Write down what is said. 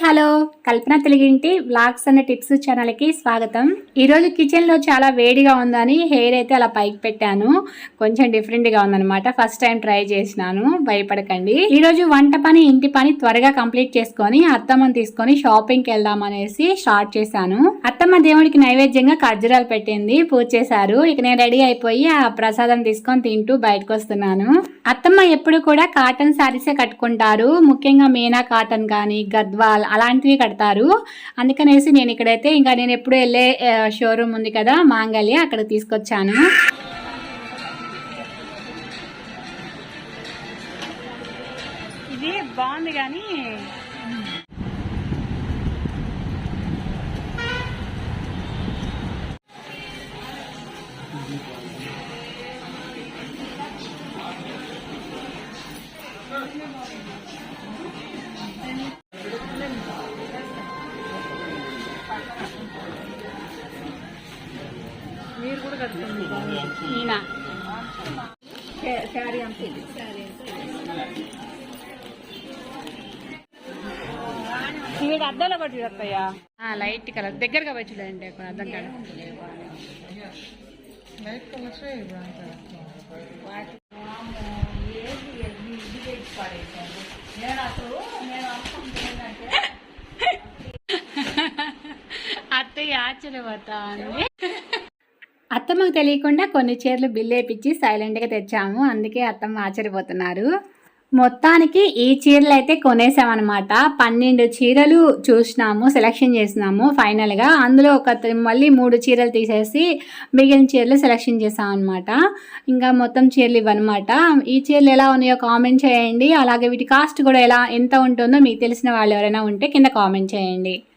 Hello కల్పన తెలుగింటి blogs అనే tips ఛానల్కి స్వాగతం. ఈరోజు కిచెన్లో చాలా వేడిగా ఉందని హెయిర్ అయితే అలా పైకి పెట్టాను. కొంచెం డిఫరెంట్గా ఉందన్నమాట. ఫస్ట్ టైం ట్రై చేసినాను. భయపడకండి. ఈరోజు వంట పని ఇంటి పని త్వరగా కంప్లీట్ చేసుకొని అత్తమ్మని తీసుకొని షాపింగ్కి వెళ్దాం అనేసి స్టార్ట్ చేశాను. అత్తమ్మ దేవుడికి నైవేద్యంగా ఖర్జూరాలు పెట్టింది పూజ చేశారు. ఇక నేను రెడీ అయిపోయి ఆ ప్రసాదం తీసుకొని తింటూ బయటకు వస్తున్నాను. అత్తమ్మ ఎప్పుడు కూడా కాటన్ శారీసే కట్టుకుంటారు. ముఖ్యంగా మీనా కాటన్ కానీ గద్వాల్ అలాంటివి కడతారు. అందుకనేసి నేను ఇక్కడైతే ఇంకా నేను ఎప్పుడు వెళ్ళే షోరూమ్ ఉంది కదా మాంగళ్య అక్కడ తీసుకొచ్చాను. ఇది బాగుంది కానీ శారీ అంతే. శారీ వీడు అద్దంలో కొట్టి వస్తాయా లైట్ కలర్. దగ్గరగా వచ్చి చూడండి అక్కడ అద్దం కాడ. అత్తయ్య ఆశ్చర్యపోతా ఉంది అత్తమ్మకు తెలియకుండా కొన్ని చీరలు బిల్లు వేయించి సైలెంట్గా తెచ్చాము. అందుకే అత్తమ్మ ఆశ్చర్యపోతున్నారు. మొత్తానికి ఈ చీరలు అయితే కొనేసామన్నమాట. పన్నెండు చీరలు చూసినాము సెలెక్షన్ చేసినాము ఫైనల్గా. అందులో ఒక మళ్ళీ మూడు చీరలు తీసేసి మిగిలిన చీరలు సెలెక్షన్ చేసామన్నమాట. ఇంకా మొత్తం చీరలు ఇవ్వనమాట. ఈ చీరలు ఎలా ఉన్నాయో కామెంట్ చేయండి. అలాగే వీటి కాస్ట్ కూడా ఎలా ఎంత ఉంటుందో మీకు తెలిసిన వాళ్ళు ఎవరైనా ఉంటే కింద కామెంట్ చేయండి.